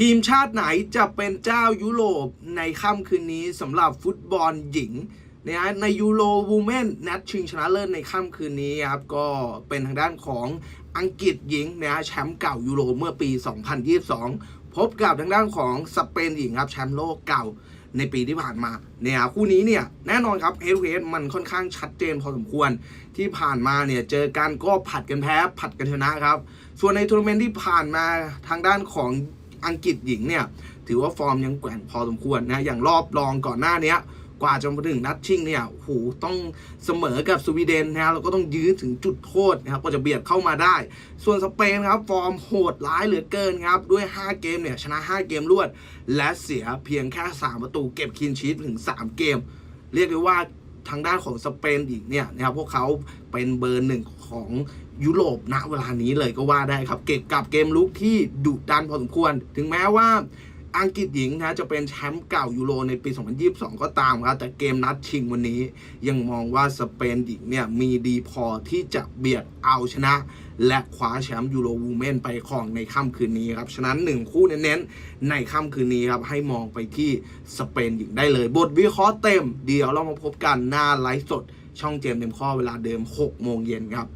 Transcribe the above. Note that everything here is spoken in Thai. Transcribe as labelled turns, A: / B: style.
A: ทีมชาติไหนจะเป็นเจ้ายุโรปในค่ำคืนนี้สำหรับฟุตบอลหญิงนะฮะในยูโรวูแมนนัดชิงชนะเลิศในค่ำคืนนี้ครับ ก็เป็นทางด้านของอังกฤษหญิงนะฮะแชมป์เก่ายูโรเมื่อปี 2022 พบกับทางด้านของสเปนหญิงครับแชมป์โลกเก่าในปีที่ผ่านมาเนี่ยคู่นี้เนี่ยแน่นอนครับเฮดเฮดมันค่อนข้างชัดเจนพอสมควรที่ผ่านมาเนี่ยเจอกันก็ผัดกันแพ้ผัดกันชนะครับ ส่วนในทัวร์นาเมนต์ที่ผ่านมาทางด้านของ อังกฤษหญิงเนี่ยถือว่าฟอร์มยังแกว่งพอสมควรนะอย่างรอบรองก่อนหน้านี้กว่าจะมาถึงนัดชิงเนี่ยโหต้องเสมอกับสวีเดนนะฮะแล้วก็ต้องยื้อถึงจุดโทษนะครับก็จะเบียดเข้ามาได้ ส่วนสเปนครับฟอร์มโหดร้ายเหลือเกินครับ ด้วย 5 เกมเนี่ยชนะ 5 เกมรวด และเสียเพียงแค่ 3 ประตูเก็บคินชีตถึง 3 เกม เรียกได้ว่า ทางด้านของสเปนอีกเนี่ยนะครับพวกเขาเป็นเบอร์หนึ่งของยุโรปณเวลานี้เลยก็ว่าได้ครับ เก็บกับเกมลุกที่ดุดันพอสมควร ถึงแม้ว่า อังกฤษหญิงนะจะเป็นแชมป์เก่ายูโรในปี 2022 ก็ตามครับ แต่เกมนัดชิงวันนี้ยังมองว่าสเปนหญิงเนี่ยมีดีพอที่จะเบียดเอาชนะ และคว้าแชมป์ยูโรวูแมนไปครองในค่ำคืนนี้ครับ ฉะนั้น 1 คู่เน้นๆ ในค่ำคืนนี้ครับ ให้มองไปที่สเปนหญิงได้เลย บทวิเคราะห์เต็ม เดี๋ยวเรามาพบกันหน้าไลฟ์สดช่องเจมส์เต็มข้อเวลาเดิม 6 โมงเย็นครับ